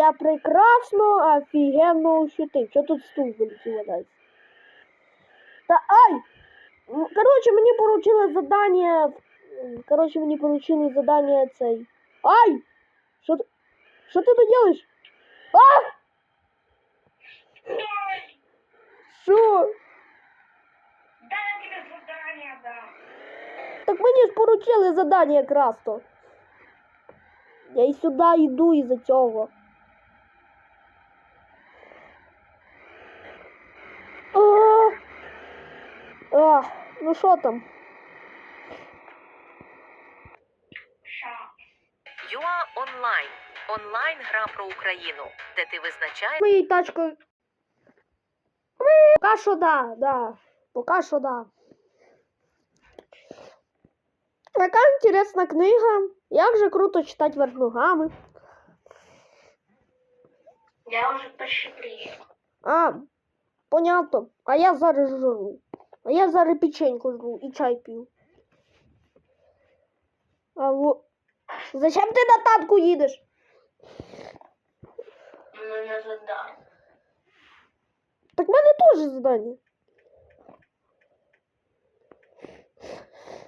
Я прекрасно, офігенно ощутив. Що тут стул вилетів валяється? Та ай! М, Коротше, мені поручили задання. м, Коротше, мені поручили задання цей. Ай! Що ти? Що ти тут робиш? А! Що? Да я тебе задание дам. Так мені ж поручили задання якраз то. Я і сюди йду із-за цього. А, а, ну що там? ЮА онлайн. Онлайн гра про Україну, де ти визначаєш. Моєю тачкою. Пока що да, да. Пока що да. Яка інтересна книга. Як же круто читати вверх ногами. Я уже почти приехал. А, понятно. А я зараз жру. А я зараз печеньку жру і чай п'ю. А во... Зачем ти на танку їдеш? Мы на задание. Так в мене теж задання.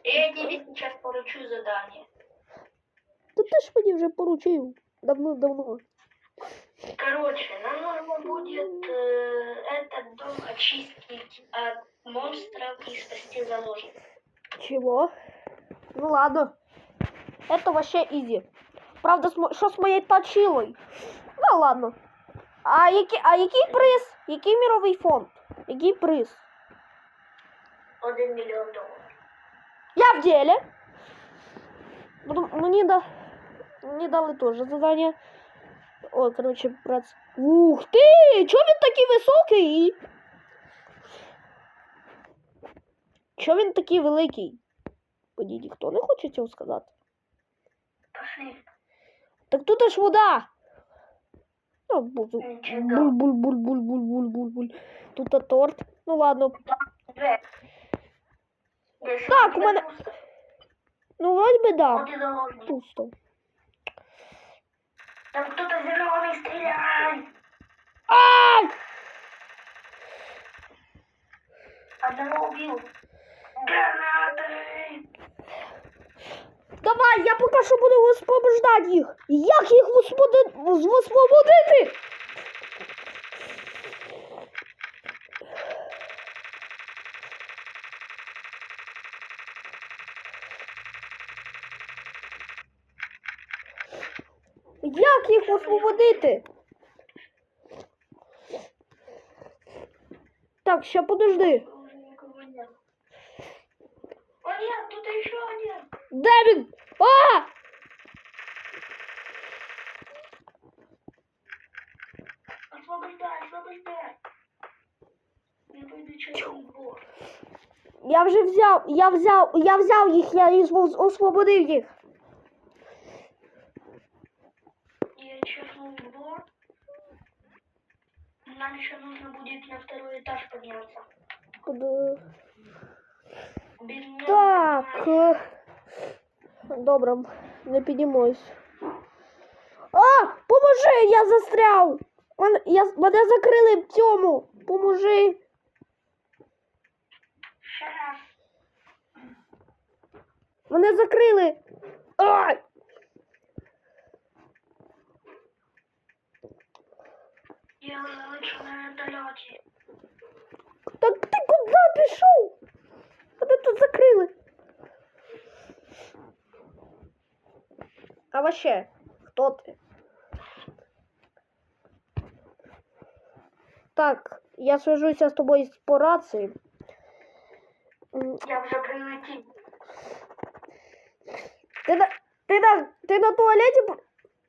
Я тебе сейчас поручу задание. Та ти ж мені вже поручив. Давно-давно. Короче, нам нужно будет э, этот дом очистить от монстров и спасти заложников. Чего? Ну ладно. Это вообще изи. Правда, с мо- що з моєю точилою? Ну ладно. А який, а який приз? Який міровий фонд? Який приз? Один миллион долларов. Я в деле. Буду- Мені, да... Мені дали теж задання. Ой, короче, брат. Ух ти! Чого він такий високий? Чого він такий великий? Мені ніхто не хоче цього сказати. Пошли. Так тут аж вода. Ну, буду. Ничего. Буль-буль-буль-буль-буль-буль-буль. Тут а торт. Ну ладно. Так, у мене- Ну, вроде би да. Пусто. Там кто-то зеленый, стреляй! Ай! Одного убил. Гранаты! Давай, я поки що буду освобождати їх. Як їх освободи... освободити? Як їх освободити? Так, ще подожди. Уже никого нет. О нет, тут еще один. Де він? А! Освобождай, освобождай. Я пойду через двор. Я вже взяв, я взяв, я взяв їх, я їх освободив їх. Я чекнул двор. Нам еще нужно будет на второй этаж подняться. Куди? Без меня Так. не е, Добре, не піднімусь. А! Поможи! Я застряв! Мен- Я, мене закрили в цьому! Поможи! Мене закрили! А! Я лечу на вертолете. Так ти куди пішов? Мене тут закрили. А вообще, хто ти? Так, я свяжуся з тобою по рації. Я уже прилетел. Ти на, ти на, ти на туалеті?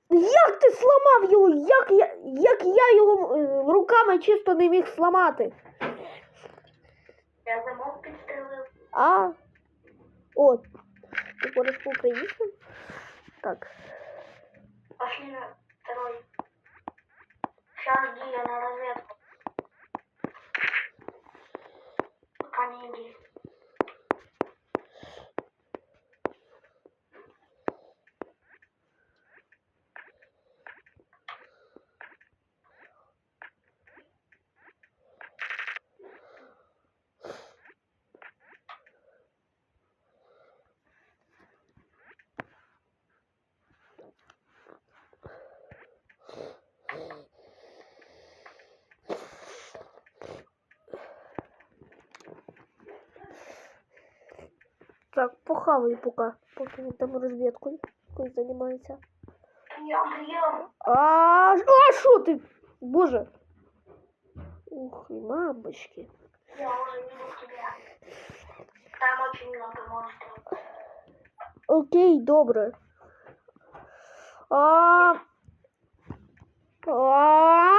Як ти зламав його? Як я, як я його е, руками чисто не міг зламати? Я замок підстрелив. А? О, ти говориш по-українськи? Так. Пошли на второй. Сейчас жди, я на разведку. Пока не иди. Так, похавай поки, поки він там розвідкою якоюсь займається. Прием, прием. А, а що ти? Боже. Ух, і мамочки. Я уже иду к тебе. Там очень много монстров. Окей, добре. А... А...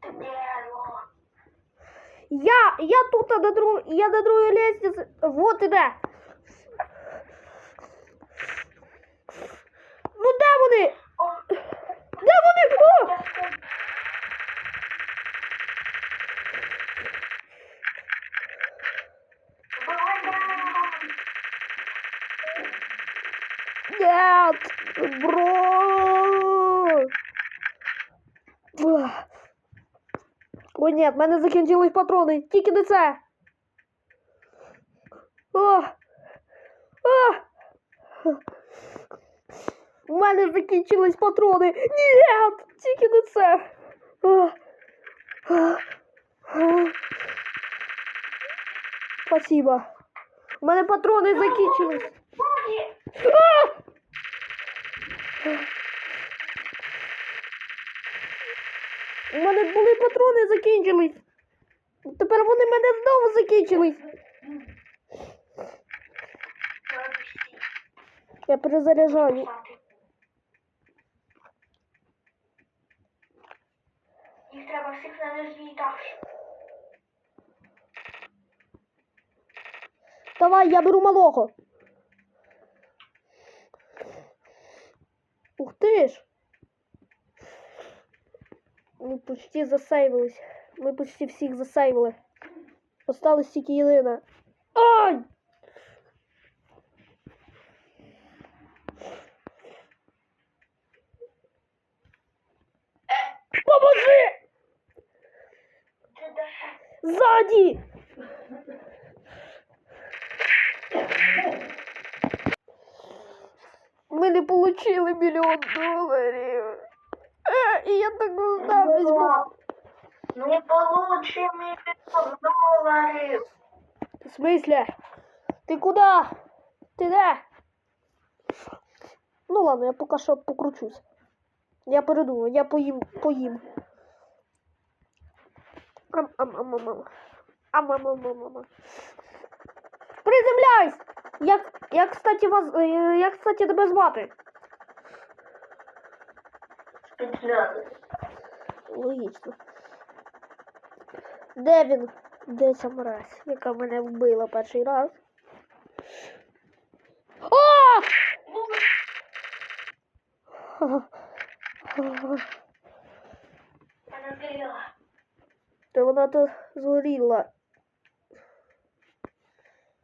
Ты где, алло? я, я тут а на друг, я на другой лестнице. Вот іде. Ну де вони? Де? О! Нет, бро. Ой, ні, в мене закінчились патрони. Тільки не це. О! О! У мене закінчились патрони. Ні, тільки не це. О! О! О! Спасибо. У мене патрони закінчились. А! У мене були патрони закінчились. Тепер вони мене знову закінчились. Я перезаряджаю. Їх треба всіх на нижній етаж. Давай, я беру малого. Ух ти ж. Ми почти засейвились. Ми почти всіх засейвили. Осталась тільки Єлина. Ай! Поможи! Сзади! Ми не получили мільйон доларів. І я так не знав, візьму. Ми получимо мільйон. В смысле? Ти куди? Ти де? Ну ладно, я поки що покручусь. Я передумав, я поїм, поїм. Ам, ам, ам, ам, ам. Ам, ам, ам, ам, ам. Приземляйсь! Як, як, кстати, вас, е, як, кстати, тебе звати? Логічно. Де він? Де ця мразь, яка мене вбила перший раз? О! Та вона то згоріла.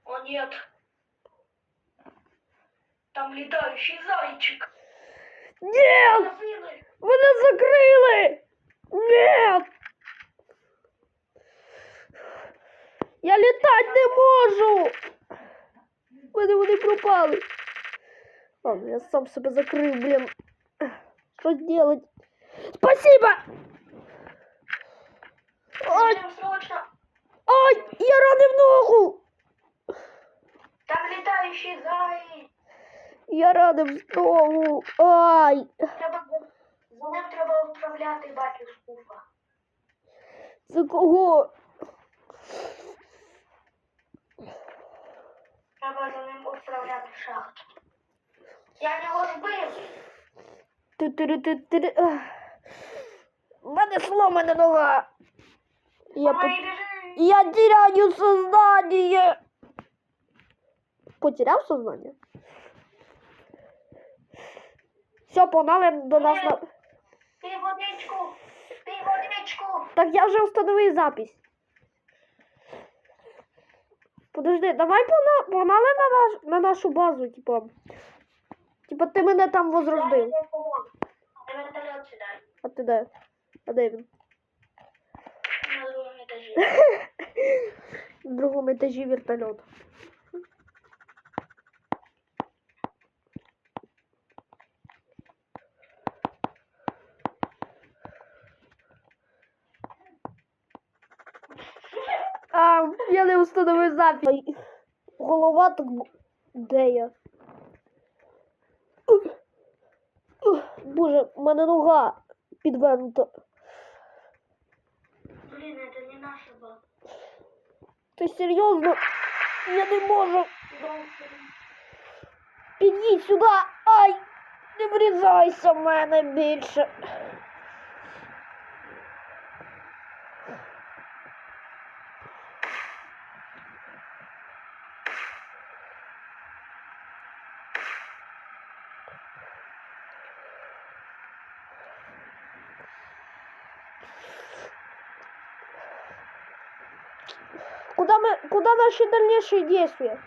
О, нет. Там летающий зайчик. Ні! Забили. Мене закрили! Ні! Я літати не можу! Мене вони пропали. Ладно, я сам себе закрив, блін. Що делать? Спасибо! Ай, Всем срочно. ай, я ранив ногу! Там летающий заяц. Я ранив ногу. Ай! Треба за ним треба відправляти батю з куфа. За кого? Треба за ним відправляти в шахту. Я його збив. Ти-ти-ти-ти-ти. Ах. Мене сломана нога. Я, по... Я теряю сознание. Потеряв сознание? Все, погнали до нас Пий водичку. Так я вже встановив запись. Подожди, давай погна- погнали на, наш... на нашу базу, типа. Типа ти мене там возродив. На вертольот сідай. А ти де? А де він? На другому етажі. В другому етажі вертольот. А, я не установив запись. голова так. Де я? Боже, в мене нога підвернута. Блин, это не наша была. Ти серйозно? Я не можу. Підійдь сюди. Ай! Не врізайся в мене більше. Куда мы, куда наши дальнейшие действия?